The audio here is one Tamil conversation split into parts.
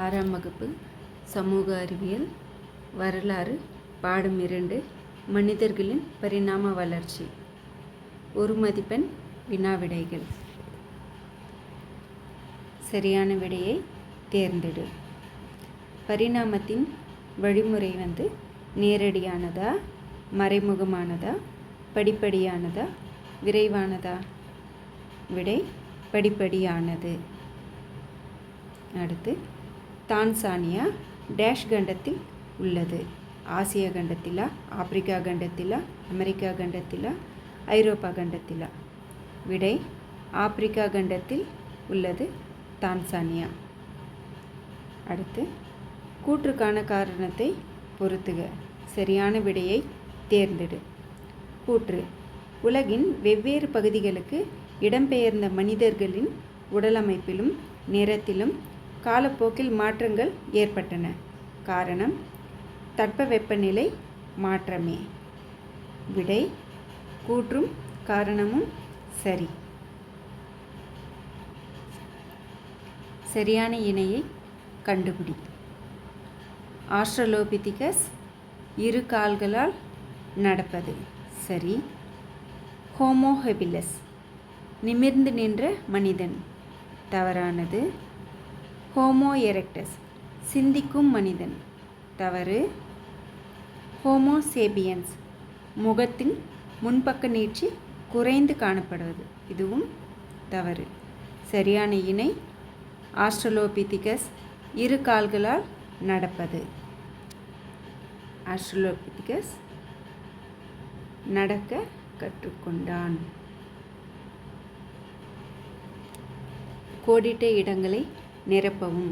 ஆறாம் வகுப்பு சமூக அறிவியல் வரலாறு பாடம் இரண்டு மனிதர்களின் பரிணாம வளர்ச்சி. ஒரு மதிப்பெண் வினா விடைகள். சரியான விடையை தேர்ந்தெடு. பரிணாமத்தின் வழிமுறை வந்து நேரடியானதா மறைமுகமானதா படிப்படியானதா விரைவானதா? விடை படிப்படியானது. அடுத்து தான்சானியா டேஷ் கண்டத்தில் உள்ளது. ஆசிய கண்டத்திலா ஆப்பிரிக்கா கண்டத்திலா அமெரிக்கா கண்டத்திலா ஐரோப்பா கண்டத்திலா. விடை ஆப்பிரிக்கா கண்டத்தில் உள்ளது தான்சானியா. அடுத்து கூற்றுக்கான காரணத்தை பொறுத்துக. சரியான விடையை தேர்ந்தெடு. கூற்று உலகின் வெவ்வேறு பகுதிகளுக்கு இடம்பெயர்ந்த மனிதர்களின் உடலமைப்பிலும் நிறத்திலும் காலப்போக்கில் மாற்றங்கள் ஏற்பட்டன. காரணம் தட்பவெப்பநிலை மாற்றமே. விடை கூற்றும் காரணமும் சரி. சரியான இணையை கண்டுபிடி. ஆஸ்ட்ரலோபிதிகஸ் இரு கால்களால் நடப்பது. சரி. ஹோமோஹெபிலஸ் நிமிர்ந்து நின்ற மனிதன். தவறானது. ஹோமோ எரெக்டஸ் சிந்திக்கும் மனிதன். தவறு. ஹோமோ சேபியன்ஸ் முகத்தின் முன்பக்க நீட்சி குறைந்து காணப்படுவது. இதுவும் தவறு. சரியான இணை ஆஸ்ட்ரலோபிதிகஸ் இரு கால்களால் நடப்பது. ஆஸ்ட்ரலோபிதிகஸ் நடக்க கற்றுக்கொண்டான். கோடிட்ட இடங்களை நிரப்பவும்.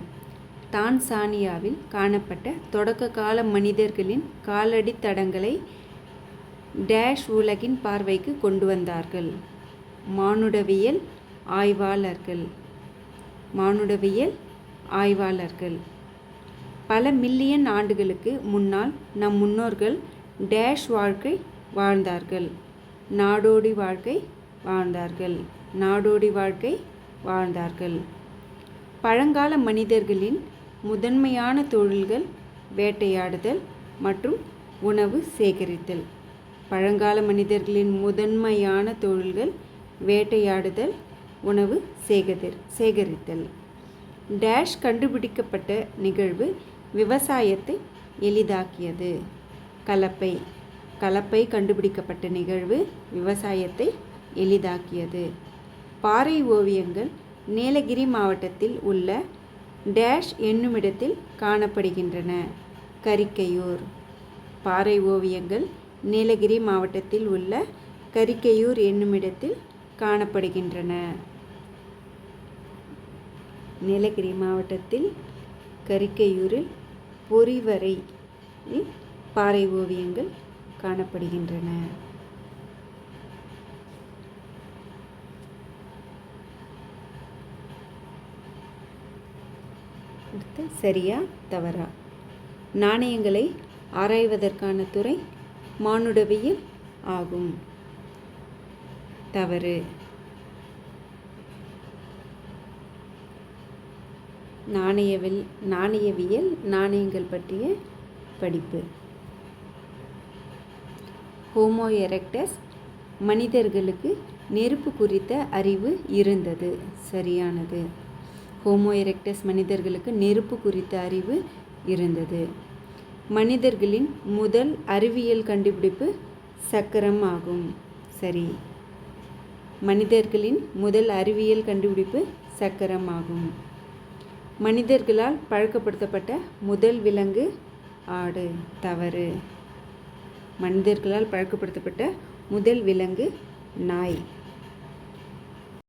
தான்சானியாவில் காணப்பட்ட தொடக்க கால மனிதர்களின் காலடி தடங்களை டேஷ் உலகின் பார்வைக்கு கொண்டு வந்தார்கள். மானுடவியல் ஆய்வாளர்கள். மானுடவியல் ஆய்வாளர்கள். பல மில்லியன் ஆண்டுகளுக்கு முன்னால் நம் முன்னோர்கள் டேஷ் வாழ்க்கை வாழ்ந்தார்கள். நாடோடி வாழ்க்கை வாழ்ந்தார்கள். நாடோடி வாழ்க்கை வாழ்ந்தார்கள். பழங்கால மனிதர்களின் முதன்மையான தொழில்கள் வேட்டையாடுதல் மற்றும் உணவு சேகரித்தல். பழங்கால மனிதர்களின் முதன்மையான தொழில்கள் வேட்டையாடுதல் உணவு சேகரி சேகரித்தல். டேஷ் கண்டுபிடிக்கப்பட்ட நிகழ்வு விவசாயத்தை எளிதாக்கியது. கலப்பை கலப்பை கண்டுபிடிக்கப்பட்ட நிகழ்வு விவசாயத்தை எளிதாக்கியது. பாறை ஓவியங்கள் நீலகிரி மாவட்டத்தில் உள்ள டேஷ் என்னுமிடத்தில் காணப்படுகின்றன. கரிக்கையூர். பாறை ஓவியங்கள் நீலகிரி மாவட்டத்தில் உள்ள கரிக்கையூர் என்னுமிடத்தில் காணப்படுகின்றன. நீலகிரி மாவட்டத்தில் கரிக்கையூரில் பொறிவரை பாறை ஓவியங்கள் காணப்படுகின்றன. அடுத்து சரியா தவறா? நாணயங்களை ஆராய்வதற்கான துறை மானுடவியல் ஆகும். தவறு. நாணயவில் நாணயவியல் நாணயங்கள் பற்றிய படிப்பு. ஹோமோ எரெக்டஸ் மனிதர்களுக்கு நெருப்பு குறித்த அறிவு இருந்தது. சரியானது. ஹோமோ எரெக்டஸ் மனிதர்களுக்கு நெருப்பு குறித்த அறிவு இருந்தது. மனிதர்களின் முதல் அறிவியல் கண்டுபிடிப்பு சக்கரம் ஆகும். சரி. மனிதர்களின் முதல் அறிவியல் கண்டுபிடிப்பு சக்கரம் ஆகும். மனிதர்களால் பழக்கப்படுத்தப்பட்ட முதல் விலங்கு ஆடு. தவறு. மனிதர்களால் பழக்கப்படுத்தப்பட்ட முதல் விலங்கு நாய்.